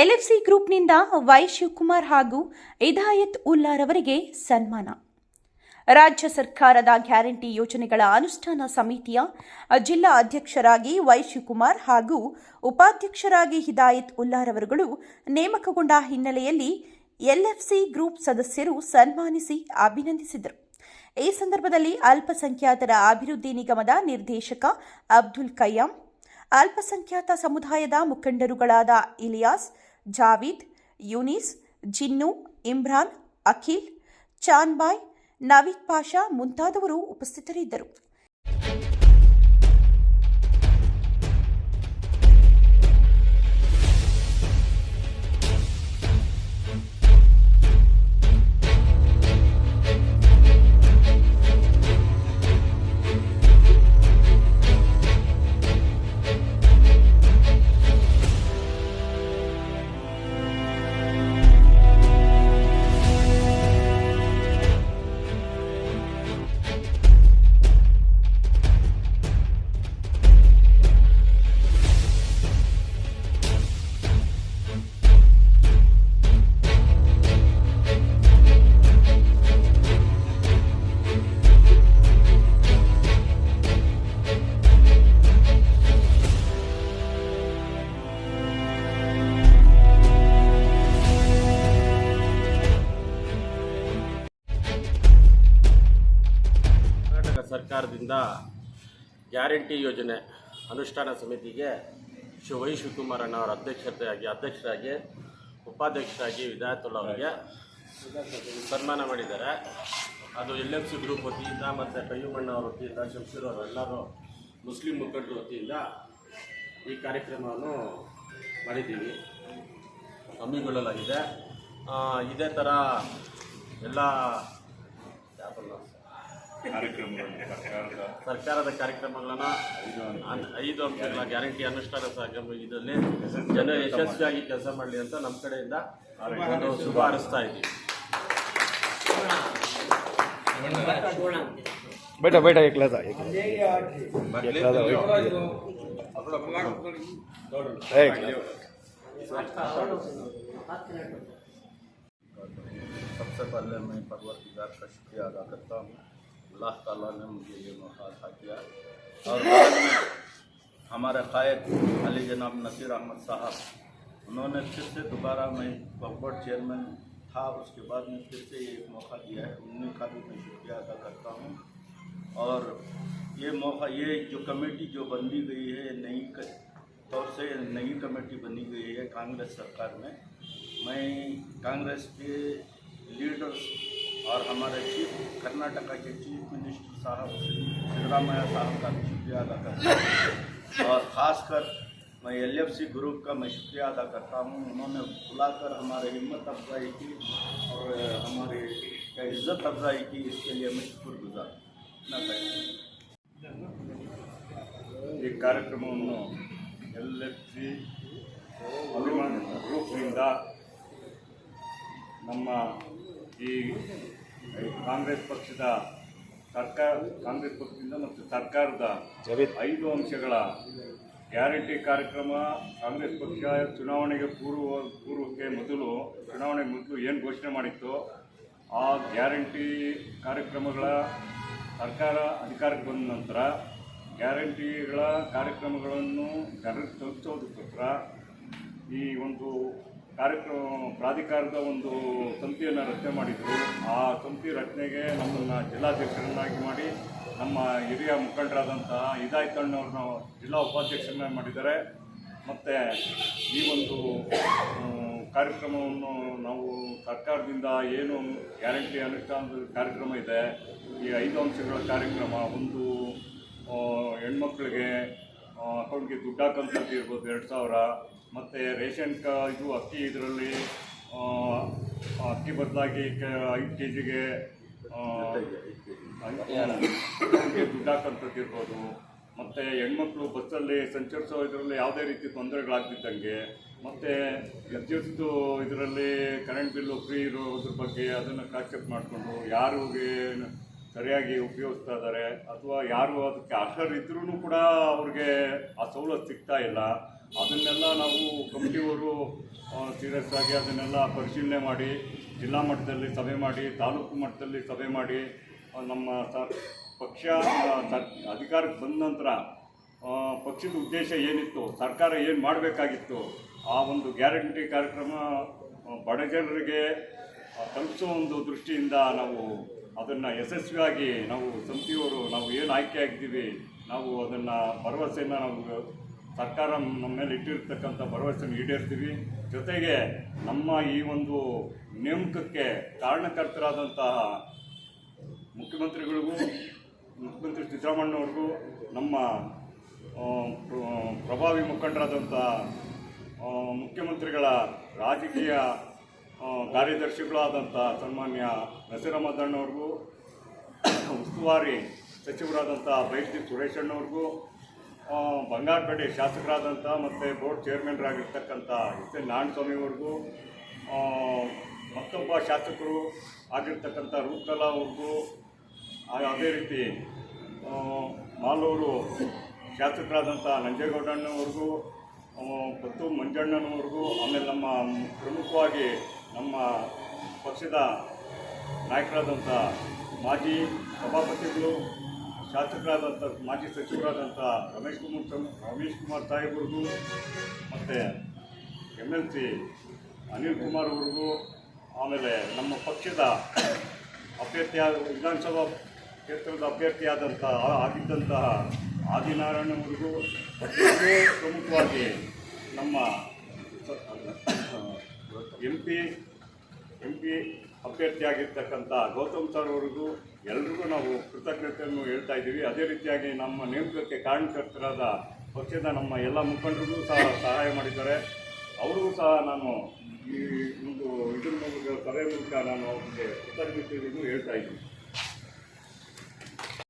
ಎಲ್ಎಫ್ಸಿ ಗ್ರೂಪ್ನಿಂದ Y Shivakumar ಹಾಗೂ ಇದಾಯತ್ ಉಲ್ಲಾರವರಿಗೆ ಸನ್ಮಾನ. ರಾಜ್ಯ ಸರ್ಕಾರದ ಗ್ಯಾರಂಟಿ ಯೋಜನೆಗಳ ಅನುಷ್ಠಾನ ಸಮಿತಿಯ ಜಿಲ್ಲಾ ಅಧ್ಯಕ್ಷರಾಗಿ ವೈ ಶಿವಕುಮಾರ್ ಹಾಗೂ ಉಪಾಧ್ಯಕ್ಷರಾಗಿ ಹಿದಾಯತ್ ಉಲ್ಲಾರವರುಗಳು ನೇಮಕಗೊಂಡ ಹಿನ್ನೆಲೆಯಲ್ಲಿ ಎಲ್ಎಫ್ಸಿ ಗ್ರೂಪ್ ಸದಸ್ಯರು ಸನ್ಮಾನಿಸಿ ಅಭಿನಂದಿಸಿದರು. ಈ ಸಂದರ್ಭದಲ್ಲಿ ಅಲ್ಪಸಂಖ್ಯಾತರ ಅಭಿವೃದ್ಧಿ ನಿಗಮದ ನಿರ್ದೇಶಕ ಅಬ್ದುಲ್ ಕಯ್ಯಾಂ ಅಲ್ಪಸಂಖ್ಯಾತ ಸಮುದಾಯದ ಮುಖಂಡರುಗಳಾದ ಇಲಿಯಾಸ್ ಜಾವೀದ್ ಯೂನಿಸ್ ಜಿನ್ನು ಇಮ್ರಾನ್ ಅಖಿಲ್ ಚಾನ್ಬಾಯ್ ನವೀದ್ ಪಾಷಾ ಮುಂತಾದವರು ಉಪಸ್ಥಿತರಿದ್ದರು. ಸರ್ಕಾರದಿಂದ ಗ್ಯಾರಂಟಿ ಯೋಜನೆ ಅನುಷ್ಠಾನ ಸಮಿತಿಗೆ ಶಿವ ವೈ ಶಿವಕುಮಾರ್ ಅಣ್ಣವರ ಅಧ್ಯಕ್ಷತೆಯಾಗಿ, ಅಧ್ಯಕ್ಷರಾಗಿ, ಉಪಾಧ್ಯಕ್ಷರಾಗಿ ವಿದಾಯತುಲ್ಲ ಅವರಿಗೆ ಸನ್ಮಾನ ಮಾಡಿದ್ದಾರೆ. ಅದು ಎಲ್ ಎಫ್ ಸಿ ಗ್ರೂಪ್ ವತಿಯಿಂದ ಮತ್ತು ಕಯ್ಯುಮಣ್ಣ ಅವ್ರ ವತಿಯಿಂದ, ಶಂಶೀರ್ ಅವರು ಎಲ್ಲರೂ ಮುಸ್ಲಿಂ ಮುಖಂಡರ ವತಿಯಿಂದ ಈ ಕಾರ್ಯಕ್ರಮವನ್ನು ಮಾಡಿದ್ದೀವಿ. ಹಮ್ಮಿಕೊಳ್ಳಲಾಗಿದೆ. ಇದೇ ಥರ ಎಲ್ಲ ಯಾಪಲ್ಲ ಸರ್ಕಾರದ ಕಾರ್ಯಕ್ರಮಗಳನ್ನು ಅನ್- ಐದು ಅಂಶಗಳ ಗ್ಯಾರಂಟಿ ಅನುಷ್ಠಾನ ಸಾಗಮ ಇದರಲ್ಲಿ ಜನ ಯಶಸ್ವಿಯಾಗಿ ಕೆಲಸ ಮಾಡಲಿ ಅಂತ ನಮ್ಮ ಕಡೆಯಿಂದ ಒಂದು ಶುಭ ಹಾರೈಸ್ತಾ ಇದ್ದೀವಿ बैठा बैठा एकला जा एकला एकला जा एक सबसे पहले मैं परवरदिगार का शुक्रिया अदा करता हूँ अल्लाह ताला ने मुझे ये मौका अता किया। और हमारे कायद अली जनाब नसीर अहमद साहब, उन्होंने फिर से दोबारा मैं बोर्ड चेयरमैन था, उसके बाद में फिर से ये एक मौका दिया है। उन्हीं का भी मैं शुक्रिया अदा करता हूँ। और ये मौका, ये जो कमेटी जो बनी गई है नई तौर से नई कमेटी बनी गई है कांग्रेस सरकार में। मैं कांग्रेस के लीडर्स और हमारे चीफ कर्नाटका के चीफ मिनिस्टर साहब श्री सिद्धरामैया साहब का भी शुक्रिया अदा करता हूँ और ख़ासकर मैं एल ग्रुप का मैं शुक्रिया अदा करता हूँ उन्होंने बुलाकर हमारे हिम्मत अफजाई की और हमारे का इज्जत अफजाई की इसके लिए मैं शुक्रगुजार ना ಈ ಕಾರ್ಯಕ್ರಮವನ್ನು ಎಲ್ ಎಫ್ ಸಿ ಅಭಿಮಾನ ಗ್ರೂಪ್ನಿಂದ ನಮ್ಮ ಈ ಕಾಂಗ್ರೆಸ್ ಪಕ್ಷದ ಸರ್ಕಾರ ಕಾಂಗ್ರೆಸ್ ಪಕ್ಷದಿಂದ ಮತ್ತು ಸರ್ಕಾರದ ಐದು ಅಂಶಗಳ ಗ್ಯಾರಂಟಿ ಕಾರ್ಯಕ್ರಮ ಕಾಂಗ್ರೆಸ್ ಪಕ್ಷ ಚುನಾವಣೆಗೆ ಪೂರ್ವ ಪೂರ್ವಕ್ಕೆ ಮೊದಲು ಚುನಾವಣೆ ಮೊದಲು ಏನು ಘೋಷಣೆ ಮಾಡಿತ್ತು ಆ ಗ್ಯಾರಂಟಿ ಕಾರ್ಯಕ್ರಮಗಳ ಸರ್ಕಾರ ಅಧಿಕಾರಕ್ಕೆ ಬಂದ ನಂತರ ಗ್ಯಾರಂಟಿಗಳ ಕಾರ್ಯಕ್ರಮಗಳನ್ನು ಜನರಿಗೆ ತಲುಪಿಸೋದಕ್ಕೋಸ್ಕರ ಈ ಒಂದು ಕಾರ್ಯಕ್ರಮ ಪ್ರಾಧಿಕಾರದ ಒಂದು ಸಮಿತಿಯನ್ನು ರಚನೆ ಮಾಡಿದ್ರು. ಆ ಸಮಿತಿ ರಚನೆಗೆ ನಮ್ಮನ್ನು ಜಿಲ್ಲಾಧ್ಯಕ್ಷರನ್ನಾಗಿ ಮಾಡಿ, ನಮ್ಮ ಹಿರಿಯ ಮುಖಂಡರಾದಂತಹ ಇದಾಯ್ತಣ್ಣವ್ರನ್ನ ಜಿಲ್ಲಾ ಉಪಾಧ್ಯಕ್ಷರನ್ನಾಗಿ ಮಾಡಿದ್ದಾರೆ. ಮತ್ತು ಈ ಒಂದು ಕಾರ್ಯಕ್ರಮವನ್ನು ನಾವು ಸರ್ಕಾರದಿಂದ ಏನು ಗ್ಯಾರಂಟಿ ಅನುಷ್ಠಾನದ ಕಾರ್ಯಕ್ರಮ ಇದೆ, ಈ ಐದು ಅಂಶಗಳ ಕಾರ್ಯಕ್ರಮ ಒಂದು ಹೆಣ್ಮಕ್ಳಿಗೆ ಅಕೌಂಟ್ಗೆ ದುಡ್ಡು ಹಾಕೋಂಥದ್ದು ಇರ್ಬೋದು ಎರಡು ಸಾವಿರ, ಮತ್ತು ರೇಷನ್ ಕ, ಇದು ಅಕ್ಕಿ ಇದರಲ್ಲಿ ಅಕ್ಕಿ ಬದಲಾಗಿ ಐದು ಕೆ ಜಿಗೆ ದುಡ್ಡು ಹಾಕೋಂಥದ್ದು ಇರ್ಬೋದು. ಮತ್ತು ಹೆಣ್ಮಕ್ಳು ಬಸ್ಸಲ್ಲಿ ಸಂಚರಿಸೋ ಇದರಲ್ಲಿ ಯಾವುದೇ ರೀತಿ ತೊಂದರೆಗಳಾಗ್ತಿದ್ದಂಗೆ, ಮತ್ತು ವಿದ್ಯುತ್ ಇದರಲ್ಲಿ ಕರೆಂಟ್ ಬಿಲ್ಲು ಫ್ರೀ ಇರೋದ್ರ ಬಗ್ಗೆ ಅದನ್ನು ಕಾನ್ಸೆಪ್ಟ್ ಮಾಡಿಕೊಂಡು ಯಾರಿಗೆ ಸರಿಯಾಗಿ ಉಪಯೋಗಿಸ್ತಾ ಇದ್ದಾರೆ. ಅಥವಾ ಯಾರು ಅದಕ್ಕೆ ಅರ್ಹರಿದ್ರೂ ಕೂಡ ಅವ್ರಿಗೆ ಆ ಸವಲತ್ತು ಸಿಗ್ತಾ ಇಲ್ಲ. ಅದನ್ನೆಲ್ಲ ನಾವು ಕಮಿಟಿಯವರು ಸೀರಿಯಸ್ ಆಗಿ ಅದನ್ನೆಲ್ಲ ಪರಿಶೀಲನೆ ಮಾಡಿ, ಜಿಲ್ಲಾ ಮಟ್ಟದಲ್ಲಿ ಸಭೆ ಮಾಡಿ, ತಾಲೂಕು ಮಟ್ಟದಲ್ಲಿ ಸಭೆ ಮಾಡಿ ನಮ್ಮ ಸ, ಪಕ್ಷ ಅಧಿಕಾರಕ್ಕೆ ಬಂದ ನಂತರ ಪಕ್ಷದ ಉದ್ದೇಶ ಏನಿತ್ತು, ಸರ್ಕಾರ ಏನು ಮಾಡಬೇಕಾಗಿತ್ತು, ಆ ಒಂದು ಗ್ಯಾರಂಟಿ ಕಾರ್ಯಕ್ರಮ ಬಡಜನರಿಗೆ ತಲುಪಿಸೋ ಒಂದು ದೃಷ್ಟಿಯಿಂದ ನಾವು ಅದನ್ನು ಯಶಸ್ವಿಯಾಗಿ ನಾವು ಸಮಿತಿಯವರು ನಾವು ಏನು ಆಯ್ಕೆ ಆಗಿದ್ದೀವಿ, ನಾವು ಅದನ್ನು ಭರವಸೆಯನ್ನು ನಾವು ಸರ್ಕಾರ ನಮ್ಮ ಮೇಲೆ ಇಟ್ಟಿರ್ತಕ್ಕಂಥ ಭರವಸೆಯನ್ನು ಈಡೇರ್ತೀವಿ. ಜೊತೆಗೆ ನಮ್ಮ ಈ ಒಂದು ನೇಮಕಕ್ಕೆ ಕಾರಣಕರ್ತರಾದಂತಹ ಮುಖ್ಯಮಂತ್ರಿಗಳಿಗೂ, ಮುಖ್ಯಮಂತ್ರಿ ಸಿದ್ದರಾಮಣ್ಣವ್ರಿಗೂ ನಮ್ಮ ಪ್ರಭಾವಿ ಮುಖಂಡರಾದಂಥ ಮುಖ್ಯಮಂತ್ರಿಗಳ ರಾಜಕೀಯ ಕಾರ್ಯದರ್ಶಿಗಳಾದಂಥ ಸನ್ಮಾನ್ಯ ನಸೀರಮದಣ್ಣವ್ರಿಗೂ ಅಣ್ಣವ್ರಿಗೂ ಉಸ್ತುವಾರಿ ಸಚಿವರಾದಂಥ ಬೈಜಿ ಸುರೇಶಣ್ಣವ್ರಿಗೂ ಆ, ಬಂಗಾರಪೇಟೆ ಶಾಸಕರಾದಂಥ ಮತ್ತು ಬೋರ್ಡ್ ಚೇರ್ಮನ್ರಾಗಿರ್ತಕ್ಕಂಥ ಎಸ್ ಎನ್ ನಾರಾಯಣಸ್ವಾಮಿಯವ್ರಿಗೂ ಮತ್ತೊಬ್ಬ ಶಾಸಕರು ಆಗಿರ್ತಕ್ಕಂಥ ರೂಪಕಲಾ ಅವ್ರಿಗೂ ಅದೇ ರೀತಿ ಮಾಲೂರು ಶಾಸಕರಾದಂಥ ನಂಜೇಗೌಡಣ್ಣವ್ರಿಗೂ ಪತ್ತು ಮಂಜಣ್ಣನವ್ರಿಗೂ ಆಮೇಲೆ ನಮ್ಮ ಪ್ರಮುಖವಾಗಿ ನಮ್ಮ ಪಕ್ಷದ ನಾಯಕರಾದಂಥ ಮಾಜಿ ಸಭಾಪತಿಗಳು, ಶಾಸಕರಾದಂಥ ಮಾಜಿ ಸಚಿವರಾದಂಥ ರಮೇಶ್ ಕುಮಾರ್ ರಮೇಶ್ ಕುಮಾರ್ ಸಾಹೇಬ್ರಿಗೂ ಮತ್ತು M L C Anil Kumar ಅವ್ರಿಗೂ ಆಮೇಲೆ ನಮ್ಮ ಪಕ್ಷದ ಅಭ್ಯರ್ಥಿಯಾದ ವಿಧಾನಸಭಾ ಕ್ಷೇತ್ರದ ಅಭ್ಯರ್ಥಿಯಾದಂಥ ಆಗಿದ್ದಂತಹ ಆದಿನಾರಾಯಣ ಅವ್ರಿಗೂ ಪ್ರಮುಖವಾಗಿ ನಮ್ಮ ಎಂ ಪಿ ಎಂ ಪಿ ಅಭ್ಯರ್ಥಿಯಾಗಿರ್ತಕ್ಕಂಥ ಗೌತಮ್ ಸರ್ ಅವ್ರಿಗೂ ಎಲ್ರಿಗೂ ನಾವು ಕೃತಜ್ಞತೆಯನ್ನು ಹೇಳ್ತಾ ಇದ್ದೀವಿ. ಅದೇ ರೀತಿಯಾಗಿ ನಮ್ಮ ನೇಮಕಕ್ಕೆ ಕಾರಣಕರ್ತರಾದ ಪಕ್ಷದ ನಮ್ಮ ಎಲ್ಲ ಮುಖಂಡರಿಗೂ ಸಹ ಸಹಾಯ ಮಾಡಿದ್ದಾರೆ. ಅವ್ರಿಗೂ ಸಹ ನಾನು ಈ ಒಂದು ಇದ್ರ ಮೂಲಕ ಸಭೆ ಮೂಲಕ ನಾನು ಅವ್ರಿಗೆ ಕೃತಜ್ಞತೆಯನ್ನು ಹೇಳ್ತಾ ಇದ್ದೀನಿ.